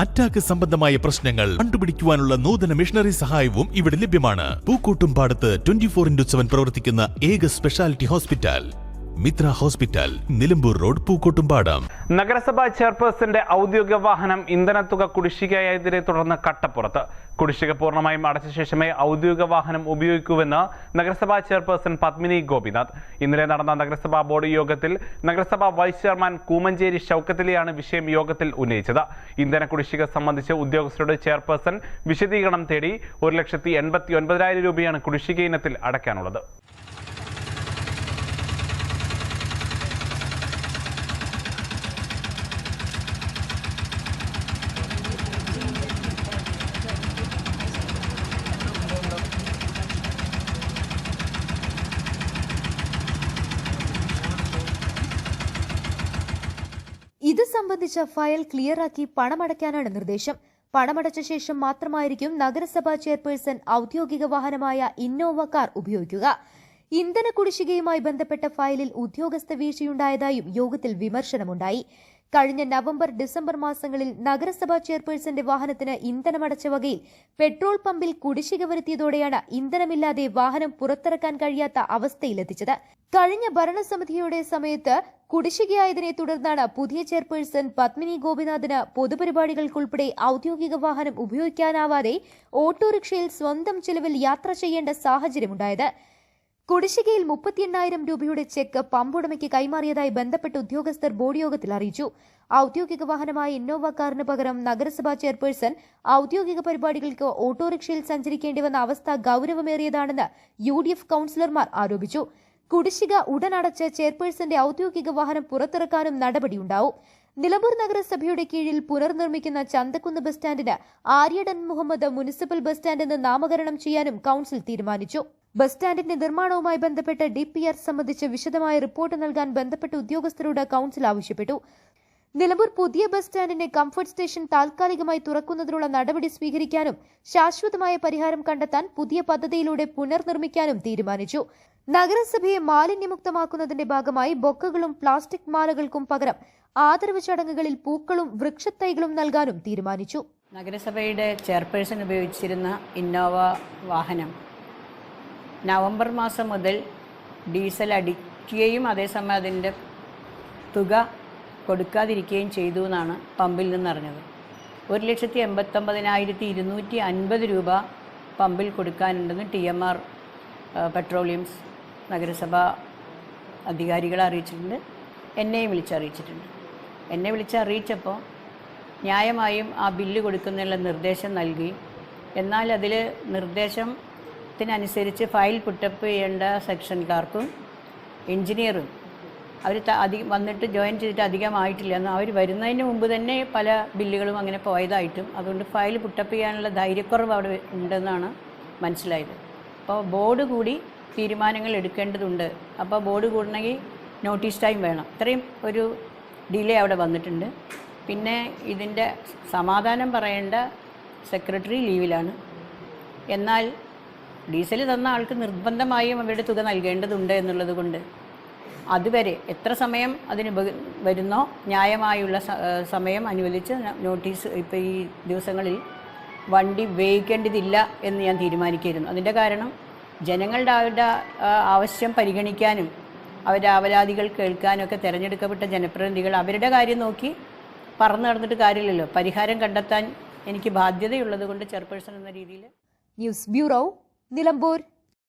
Attack സംബന്ധമായ പ്രശ്നങ്ങൾ കണ്ടുപിടിക്കുവാനുള്ള നൂതന മിഷണറി സഹായവും ഇവിടെ ലഭ്യമാണ്. പൂക്കോട്ടും പാടത്ത് ട്വന്റി ഫോർ സെവൻ പ്രവർത്തിക്കുന്ന ഏക speciality hospital Mitra hospital Nilambur road Pookkottumpadam നഗരസഭാ ചെയർപേഴ്സന്റെ ഔദ്യോഗിക വാഹനം ഇന്ധനത്തുക കുടിശ്ശികയായതിനെ തുടർന്ന് കട്ടപ്പുറത്ത്. കുടിശ്ശിക പൂർണമായും അടച്ച ശേഷമേ ഔദ്യോഗിക വാഹനം ഉപയോഗിക്കൂവെന്ന് നഗരസഭാ ചെയർപേഴ്സൺ പത്മിനി ഗോപിനാഥ്. ഇന്നലെ നടന്ന നഗരസഭാ ബോർഡ് യോഗത്തിൽ നഗരസഭാ വൈസ് ചെയർമാൻ കൂമഞ്ചേരി ഷൗക്കത്തിലെയാണ് വിഷയം യോഗത്തിൽ ഉന്നയിച്ചത്. ഇന്ധന കുടിശ്ശിക സംബന്ധിച്ച് ഉദ്യോഗസ്ഥരുടെ ചെയർപേഴ്സൺ വിശദീകരണം തേടി ഒരു ലക്ഷത്തി എൺപത്തി ഒൻപതിനായിരം രൂപയാണ് കുടിശ്ശിക ഇനത്തിൽ അടയ്ക്കാനുള്ളത്. ഇത് സംബന്ധിച്ച ഫയൽ ക്ലിയറാക്കി പണമടയ്ക്കാനാണ് നിർദ്ദേശം. പണമടച്ച ശേഷം മാത്രമായിരിക്കും നഗരസഭാ ചെയർപേഴ്സൺ ഔദ്യോഗിക വാഹനമായ ഇന്നോവ കാർ ഉപയോഗിക്കുക. ഇന്ധന കുടിശ്ശികയുമായി ബന്ധപ്പെട്ട ഫയലിൽ ഉദ്യോഗസ്ഥ വീഴ്ചയുണ്ടായതായും യോഗത്തിൽ വിമർശനമുണ്ടായി. കഴിഞ്ഞ നവംബർ ഡിസംബർ മാസങ്ങളിൽ നഗരസഭാ ചെയർപേഴ്സന്റെ വാഹനത്തിന് ഇന്ധനമടച്ച വകയിൽ പെട്രോൾ പമ്പിൽ കുടിശ്ശിക വരുത്തിയതോടെയാണ് ഇന്ധനമില്ലാതെ വാഹനം പുറത്തിറക്കാൻ കഴിയാത്ത അവസ്ഥയിലെത്തിച്ചത്. കഴിഞ്ഞ ഭരണസമിതിയുടെ സമയത്ത് കുടിശ്ശികയായതിനെ തുടർന്നാണ് പുതിയ ചെയർപേഴ്സൺ പത്മിനി ഗോപിനാഥിന് പൊതുപരിപാടികൾക്കുൾപ്പെടെ ഔദ്യോഗിക വാഹനം ഉപയോഗിക്കാനാവാതെ ഓട്ടോറിക്ഷയിൽ സ്വന്തം ചെലവിൽ യാത്ര ചെയ്യേണ്ട സാഹചര്യമുണ്ടായത്. കുടിശ്ശികയിൽ മുപ്പത്തി എണ്ണായിരം രൂപയുടെ ചെക്ക് പമ്പുടമയ്ക്ക് കൈമാറിയതായി ബന്ധപ്പെട്ട ഉദ്യോഗസ്ഥർ ബോർഡ് യോഗത്തിൽ അറിയിച്ചു. ഔദ്യോഗിക വാഹനമായ ഇന്നോവ കാറിന് പകരം നഗരസഭാ ചെയർപേഴ്സൺ ഔദ്യോഗിക പരിപാടികൾക്ക് ഓട്ടോറിക്ഷയിൽ സഞ്ചരിക്കേണ്ടി വന്ന അവസ്ഥ ഗൌരവമേറിയതാണെന്ന് യു ഡി എഫ് കൌൺസിലർമാർ ആരോപിച്ചു. കുടിശ്ശിക ഉടനടച്ച് ചെയർപേഴ്സന്റെ ഔദ്യോഗിക വാഹനം പുറത്തിറക്കാനും നടപടിയുണ്ടാവും. നിലമ്പൂർ നഗരസഭയുടെ കീഴിൽ പുനർനിർമ്മിക്കുന്ന ചന്തക്കുന്ന് ബസ് സ്റ്റാൻഡിന് Aryadan Muhammad municipal bus stand എന്ന് നാമകരണം ചെയ്യാനും കൌൺസിൽ തീരുമാനിച്ചു. ബസ് സ്റ്റാൻഡിന്റെ നിർമ്മാണവുമായി ബന്ധപ്പെട്ട് ഡി സംബന്ധിച്ച് വിശദമായ റിപ്പോർട്ട് നൽകാൻ ബന്ധപ്പെട്ട ഉദ്യോഗസ്ഥരോട് കൌൺസിൽ ആവശ്യപ്പെട്ടു. നിലമ്പൂർ പുതിയ ബസ് സ്റ്റാൻഡിന്റെ കംഫർട്ട് സ്റ്റേഷൻ താൽക്കാലികമായി തുറക്കുന്നതിനുള്ള നടപടി സ്വീകരിക്കാനും ശാശ്വതമായ പരിഹാരം കണ്ടെത്താൻ പുതിയ പദ്ധതിയിലൂടെ പുനർനിർമ്മിക്കാനും തീരുമാനിച്ചു. നഗരസഭയെ മാലിന്യമുക്തമാക്കുന്നതിന്റെ ഭാഗമായി ബൊക്കകളും പ്ലാസ്റ്റിക് മാലകൾക്കും പകരം ആദരവ് ചടങ്ങുകളിൽ പൂക്കളും വൃക്ഷത്തൈകളും നൽകാനും തീരുമാനിച്ചു. നഗരസഭയുടെ ചെയർപേഴ്സൺ ഉപയോഗിച്ചിരുന്ന ഇന്നോവ വാഹനം നവംബർ മാസം മുതൽ ഡീസൽ അടിക്കുകയും അതേസമയം അതിന്റെ തുക കൊടുക്കാതിരിക്കുകയും ചെയ്തു എന്നാണ് പമ്പിൽ നിന്നറിഞ്ഞത്. ഒരു ലക്ഷത്തി എൺപത്തൊമ്പതിനായിരത്തി ഇരുന്നൂറ്റി അൻപത് രൂപ പമ്പിൽ കൊടുക്കാനുണ്ടെന്ന് ടി എം ആർ പെട്രോളിയംസ് നഗരസഭ അധികാരികളെ അറിയിച്ചിട്ടുണ്ട്. എന്നെയും വിളിച്ചറിയിച്ചിട്ടുണ്ട്. എന്നെ വിളിച്ചറിയിച്ചപ്പോൾ ന്യായമായും ആ ബില്ല് കൊടുക്കുന്നതിനുള്ള നിർദ്ദേശം നൽകി. എന്നാൽ അതിൽ നിർദ്ദേശത്തിനനുസരിച്ച് ഫയൽ പുട്ടപ്പ് ചെയ്യേണ്ട സെക്ഷൻകാർക്കും എഞ്ചിനീയറും അവർ അധികം വന്നിട്ട് ജോയിൻ ചെയ്തിട്ട് അധികമായിട്ടില്ല. എന്നാൽ അവർ വരുന്നതിന് മുമ്പ് തന്നെ പല ബില്ലുകളും അങ്ങനെ പോയതായിട്ടും അതുകൊണ്ട് ഫയൽ പുട്ടപ്പ് ചെയ്യാനുള്ള ധൈര്യക്കുറവ് അവിടെ ഉണ്ടെന്നാണ് മനസ്സിലായത്. അപ്പോൾ ബോർഡ് കൂടി തീരുമാനങ്ങൾ എടുക്കേണ്ടതുണ്ട്. അപ്പോൾ ബോർഡ് കൂടണമെങ്കിൽ നോട്ടീസ് ടൈം വേണം. ഇത്രയും ഒരു ഡിലേ അവിടെ വന്നിട്ടുണ്ട്. പിന്നെ ഇതിന്റെ സമാധാനം പറയേണ്ട സെക്രട്ടറി ലീവിലാണ്. എന്നാൽ ഡീസൽ തന്ന ആൾക്ക് നിർബന്ധമായും അവരുടെ തുക നൽകേണ്ടതുണ്ട് എന്നുള്ളത് കൊണ്ട് അതുവരെ എത്ര സമയം അതിന് വരുന്നോ? ന്യായമായുള്ള സമയം അനുവദിച്ച് നോട്ടീസ് ഇപ്പോൾ ഈ ദിവസങ്ങളിൽ വണ്ടി ഉപയോഗിക്കേണ്ടതില്ല എന്ന് ഞാൻ തീരുമാനിക്കായിരുന്നു അതിന്റെ കാരണം ജനങ്ങളുടെ അവരുടെ ആവശ്യം പരിഗണിക്കാനും അവരുടെ അവരാധികൾ കേൾക്കാനും ഒക്കെ തിരഞ്ഞെടുക്കപ്പെട്ട ജനപ്രതിനിധികൾ അവരുടെ കാര്യം നോക്കി പറന്നു നടന്നിട്ട് കാര്യമില്ലല്ലോ. പരിഹാരം കണ്ടെത്താൻ എനിക്ക് ബാധ്യതയുള്ളത് കൊണ്ട് ചെയർപേഴ്സൺ എന്ന രീതിയിൽ. News bureau Nilambur.